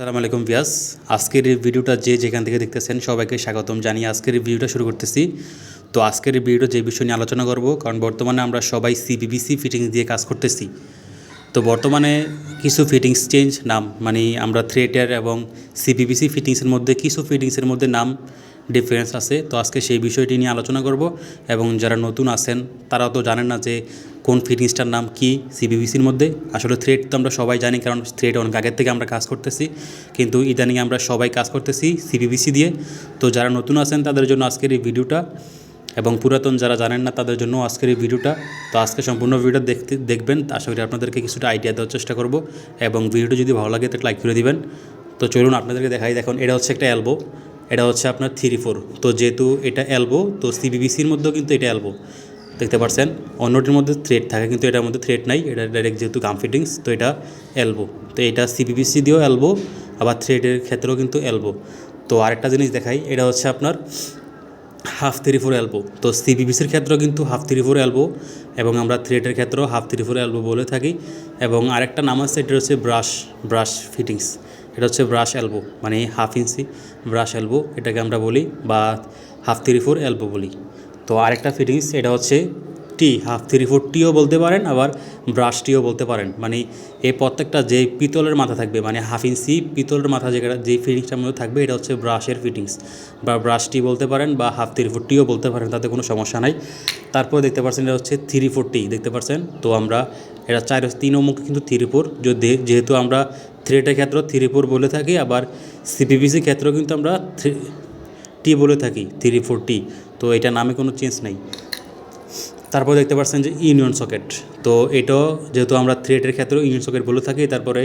আসসালামু আলাইকুম ভিয়াস। আজকের এই ভিডিওটা যে যেখান থেকে দেখতেছেন সবাইকে স্বাগতম জানিয়ে আজকের এই ভিডিওটা শুরু করতেছি। তো আজকের এই ভিডিওটা যে বিষয় নিয়ে আলোচনা করব, কারণ বর্তমানে আমরা সবাই সিবিবিসি ফিটিংস দিয়ে কাজ করতেছি। তো বর্তমানে কিছু ফিটিংস চেঞ্জ নাম মানে আমরা থ্রিয়েটার এবং সিবিবিসি ফিটিংসের মধ্যে কিছু ফিটিংসের মধ্যে নাম ডিফারেন্স আছে। তো আজকে সেই বিষয়টি নিয়ে আলোচনা করব এবং যারা নতুন আছেন তারা তো জানেন না যে কোন ফিটিংসটার নাম কি সিবিবিসির মধ্যে। আসলে থ্রেড তো আমরা সবাই জানি, কারণ থ্রেড অনেক আগের থেকে আমরা কাজ করতেছি। কিন্তু ইদানিং আমরা সবাই কাজ করতেছি সিবিবিসি দিয়ে। তো যারা নতুন আছেন, তাদের জন্য আজকের এই ভিডিওটা এবং পুরাতন যারা জানেন না, তাদের জন্য আজকের এই ভিডিওটা। তো আজকে সম্পূর্ণ ভিডিও দেখতে, দেখবেন। আশা করি আপনাদেরকে কিছুটা আইডিয়া দেওয়ার চেষ্টা করব এবং ভিডিওটা যদি ভালো লাগে, তাহলে লাইক করে দিবেন। তো চলুন আপনাদেরকে দেখাই। দেখুন, এটা হচ্ছে একটা অ্যালবো এটা হচ্ছে আপনার থ্রি ফোর তো যেহেতু এটা অ্যালবো তো সিবিবিসির মধ্যেও কিন্তু এটা অ্যালবো দেখতে পাচ্ছেন? অন্যটির মধ্যে থ্রেড থাকে, কিন্তু এটার মধ্যে থ্রেড নাই। এটা ডাইরেক্ট যেহেতু গাম ফিটিংস তো এটা অ্যালবো তো এটা সিবিবিসি দিয়েও অ্যালবো আবার থ্রেডের ক্ষেত্রেও কিন্তু এলবো তো আরেকটা জিনিস দেখাই। এটা হচ্ছে আপনার হাফ থ্রি ফোর অ্যালবো তো সিপিপিসির ক্ষেত্রেও কিন্তু হাফ থ্রি ফোর অ্যালবো এবং আমরা থ্রেডের ক্ষেত্রেও হাফ থ্রি ফোর অ্যালবো বলে থাকি। এবং আরেকটা নাম আছে, এটা হচ্ছে ব্রাশ ব্রাশ ফিটিংস এটা হচ্ছে ব্রাশ অ্যালবো মানে হাফ ইঞ্চি ব্রাশ অ্যালবো এটাকে আমরা বলি বা হাফ থ্রি ফোর অ্যালবো বলি। তো আরেকটা ফিটিংস এটা হচ্ছে টি হাফ থ্রি ফোর টিও বলতে পারেন, আবার ব্রাশ টিও বলতে পারেন। মানে এই প্রত্যেকটা যে পিতলের মাথা থাকবে মানে হাফ ইঞ্চি পিতলের মাথা যেটা যে ফিটিংসটার মধ্যে থাকবে, এটা হচ্ছে ব্রাশের ফিটিংস। বা ব্রাশ টি বলতে পারেন বা হাফ থ্রি ফোর টিও বলতে পারেন, তাতে কোনো সমস্যা নাই। তারপর দেখতে পাচ্ছেন এটা হচ্ছে থ্রি ফোর টি দেখতে পাচ্ছেন? তো আমরা এটা চার, তিন অমুক কিন্তু থ্রি ফোর, যদি যেহেতু আমরা থ্রেটের ক্ষেত্রে থ্রি ফোর বলে থাকি, আবার সিপিবিসি ক্ষেত্রেও কিন্তু আমরা থ্রি, টি বলে থাকি, থ্রি ফোর টি তো এটা নামে কোনো চেঞ্জ নেই। তারপর দেখতে পাচ্ছেন যে ইউনিয়ন সকেট। তো এটাও যেহেতু আমরা থ্রেডের ক্ষেত্রেও ইউনিয়ন সকেট বলে থাকি, তারপরে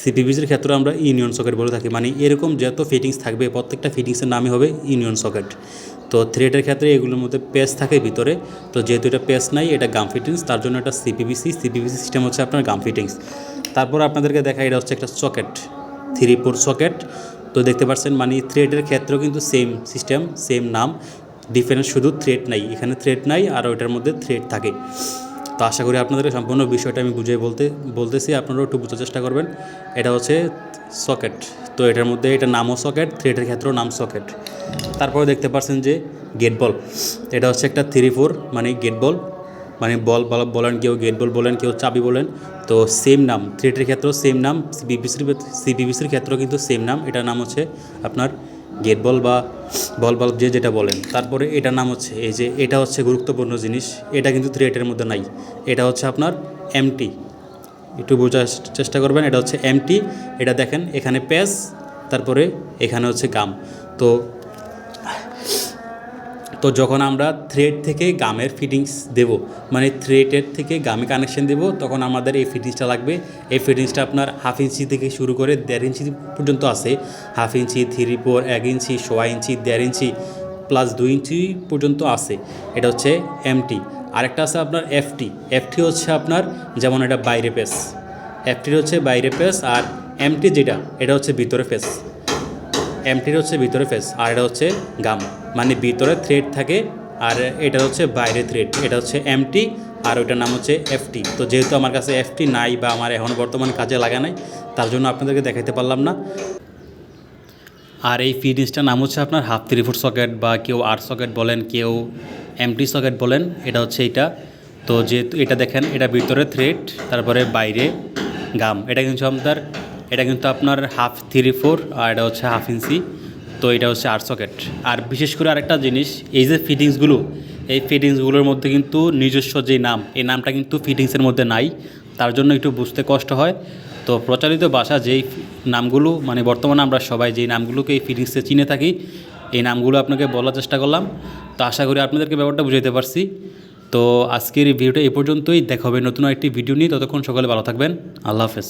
সিপিবিসির ক্ষেত্রেও আমরা ইউনিয়ন সকেট বলে থাকি। মানে এরকম যত ফিটিংস থাকবে, প্রত্যেকটা ফিটিংসের নামই হবে ইউনিয়ন সকেট। তো থ্রেডের ক্ষেত্রে এগুলোর মধ্যে পেস থাকে ভিতরে। তো যেহেতু এটা পেস নাই, এটা গাম ফিটিংস, তার জন্য এটা সিপিবিসি। সিপিবিসি সিস্টেম হচ্ছে আপনার গাম ফিটিংস। তারপর আপনাদেরকে দেখা এটা হচ্ছে একটা সকেট, থ্রি ফোর সকেট। তো দেখতে পাচ্ছেন মানে থ্রেডের ক্ষেত্রেও কিন্তু সেম সিস্টেম, সেম নাম। ডিফারেন্স শুধু থ্রেড নাই, এখানে থ্রেড নাই আর ওইটার মধ্যে থ্রেড থাকে। তো আশা করি আপনাদেরকে সম্পূর্ণ বিষয়টা আমি বুঝিয়ে বলতে, বলতেছি, আপনারাও একটু বোঝার চেষ্টা করবেন। এটা হচ্ছে সকেট তো এটার মধ্যে এটা নামও সকেট থ্রেডের ক্ষেত্রেও নাম সকেট তারপরে দেখতে পাচ্ছেন যে গেট বল এটা হচ্ছে একটা থ্রি ফোর মানে গেট বল মানে বল বল- বলেন কেউ গেট বল বলেন, কেউ চাবি বলেন, তো সেম নাম। থ্রেটের ক্ষেত্রেও সেম নাম সিবিবিসির সিবিবিসির ক্ষেত্রেও কিন্তু সেম নাম। এটার নাম হচ্ছে আপনার গেট বল বা বল বাল্ব যে যেটা বলেন। তারপরে এটা নাম হচ্ছে, এই যে এটা হচ্ছে গুরুত্বপূর্ণ জিনিস, এটা কিন্তু থ্রিয়েটের মধ্যে নাই। এটা হচ্ছে আপনার এমটি একটু বোঝার চেষ্টা করবেন, এটা হচ্ছে এমটি এটা দেখেন এখানে প্যাস তারপরে এখানে হচ্ছে গাম তো তো যখন আমরা থ্রেড থেকে গামের ফিটিংস দেব মানে থ্রেডের থেকে গামে কানেকশন দেব, তখন আমাদের এই ফিটিংসটা লাগবে। এই ফিটিংসটা আপনার হাফ ইঞ্চি থেকে শুরু করে দেড় ইঞ্চি পর্যন্ত আছে। হাফ ইঞ্চি থ্রি ফোর এক ইঞ্চি সোয়া ইঞ্চি দেড় ইঞ্চি প্লাস দুই ইঞ্চি পর্যন্ত আছে। এটা হচ্ছে এমটি আরেকটা আছে আপনার এফটি এফটি হচ্ছে আপনার যেমন এটা বাইরে পেস এফটির হচ্ছে বাইরে পেস আর এমটি যেটা, এটা হচ্ছে ভিতরে ফেস এমটির হচ্ছে ভিতরে ফেস আর এটা হচ্ছে গাম মানে ভিতরে থ্রেড থাকে আর এটা হচ্ছে বাইরে থ্রেড এটা হচ্ছে এমটি আর ওইটার নাম হচ্ছে এফটি তো যেহেতু আমার কাছে এফটি নাই বা আমার এখন বর্তমান কাজে লাগা নাই, তার জন্য আপনাদেরকে দেখাতে পারলাম না। আর এই ফিটিংসটার নাম হচ্ছে আপনার হাফ থ্রি ফুট সকেট বা কেউ আট সকেট বলেন, কেউ এমটি সকেট বলেন, এটা হচ্ছে এটা তো যেহেতু এটা দেখেন, এটা ভিতরে থ্রেড তারপরে বাইরে গাম এটা কিন্তু আপনার, এটা কিন্তু আপনার হাফ থ্রি ফোর আর এটা হচ্ছে হাফ ইঞ্চি তো এটা হচ্ছে আট সকেট। আর বিশেষ করে আরেকটা জিনিস, এই যে ফিটিংসগুলো, এই ফিটিংসগুলোর মধ্যে কিন্তু নিজস্ব যে নাম, এই নামটা কিন্তু ফিটিংসের মধ্যে নাই। তার জন্য একটু বুঝতে কষ্ট হয়। তো প্রচলিত ভাষা যেই নামগুলো মানে বর্তমানে আমরা সবাই যেই নামগুলোকে এই ফিটিংসে চিনে থাকি, এই নামগুলো আপনাকে বলার চেষ্টা করলাম। তো আশা করি আপনাদেরকে ব্যাপারটা বুঝাইতে পারছি। তো আজকের এই ভিডিওটা এই পর্যন্তই। দেখা হবে নতুন একটি ভিডিও নিয়ে। ততক্ষণ সকালে ভালো থাকবেন। আল্লাহ হাফেজ।